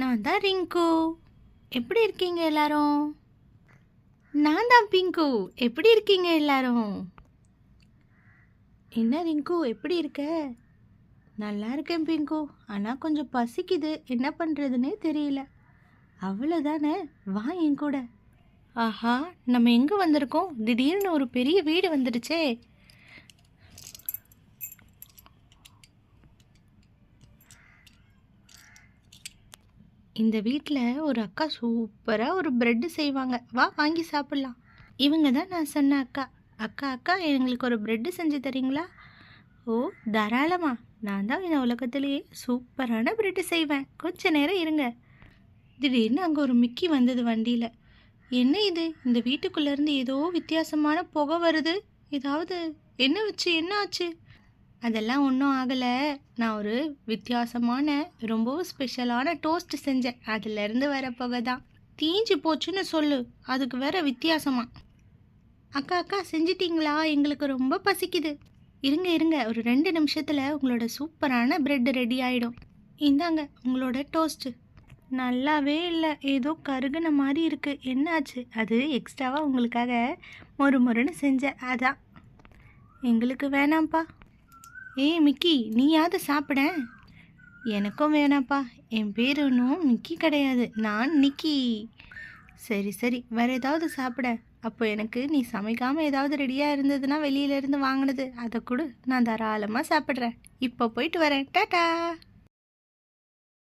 நான் தான் ரிங்கு. எப்படி இருக்கீங்க எல்லாரும்? நான் தான் பிங்கு. எப்படி இருக்கீங்க எல்லாரும்? என்ன ரிங்கு எப்படி இருக்க? நல்லா இருக்கேன் பிங்கு. ஆனால் கொஞ்சம் பசிக்குது. என்ன பண்ணுறதுனே தெரியல. அவ்வளோதானே வா என் கூட. ஆஹா நம்ம எங்கே வந்திருக்கோம்? திடீர்னு ஒரு பெரிய வீடு வந்துடுச்சே. இந்த வீட்டில் ஒரு அக்கா சூப்பராக ஒரு ப்ரெட்டு செய்வாங்க. வா வாங்கி சாப்பிட்லாம். இவங்க தான் நான் சொன்ன அக்கா. அக்கா அக்கா எங்களுக்கு ஒரு ப்ரெட்டு செஞ்சு தரீங்களா? ஓ தாராளமா. நான் தான் இந்த உலகத்திலேயே சூப்பரான ப்ரெட்டு செய்வேன். கொஞ்ச நேரம் இருங்க. திடீர்னு அங்கே ஒரு மிக்கி வந்தது வண்டியில். என்ன இது? இந்த வீட்டுக்குள்ளேருந்து ஏதோ வித்தியாசமான புகை வருது. ஏதாவது என்ன வச்சு என்ன ஆச்சு? அதெல்லாம் ஒன்றும் ஆகலை. நான் ஒரு வித்தியாசமான ரொம்பவும் ஸ்பெஷலான டோஸ்ட் செஞ்சேன். அதுலேருந்து வர புகை தான். தீஞ்சு போச்சுன்னு சொல்லு. அதுக்கு வேற வித்தியாசமா? அக்கா அக்கா செஞ்சிட்டிங்களா? எங்களுக்கு ரொம்ப பசிக்குது. இருங்க இருங்க. ஒரு ரெண்டு நிமிஷத்தில் உங்களோட சூப்பரான பிரெட் ரெடி ஆகிடும் இந்தாங்க உங்களோட டோஸ்ட்டு நல்லாவே இல்லை. ஏதோ கருகுன மாதிரி இருக்குது என்னாச்சு? அது எக்ஸ்ட்ராவாக உங்களுக்காக மொறு மொறுன்னு செஞ்சேன். அதான். எங்களுக்கு வேணாம்ப்பா. ஏய் மிக்கி நீயாவது சாப்பிட. எனக்கும் வேணாப்பா. என் பேர் ஒன்றும் மிக்கி கிடையாது. நான் நிக்கி. சரி சரி. வேற ஏதாவது சாப்பிட. அப்போ எனக்கு நீ சமைக்காமல் ஏதாவது ரெடியாக இருந்ததுன்னா வெளியிலேருந்து வாங்கினது. அதை கொடு. நான் தாராளமாக சாப்பிட்றேன். இப்போ போயிட்டு வரேன். டாட்டா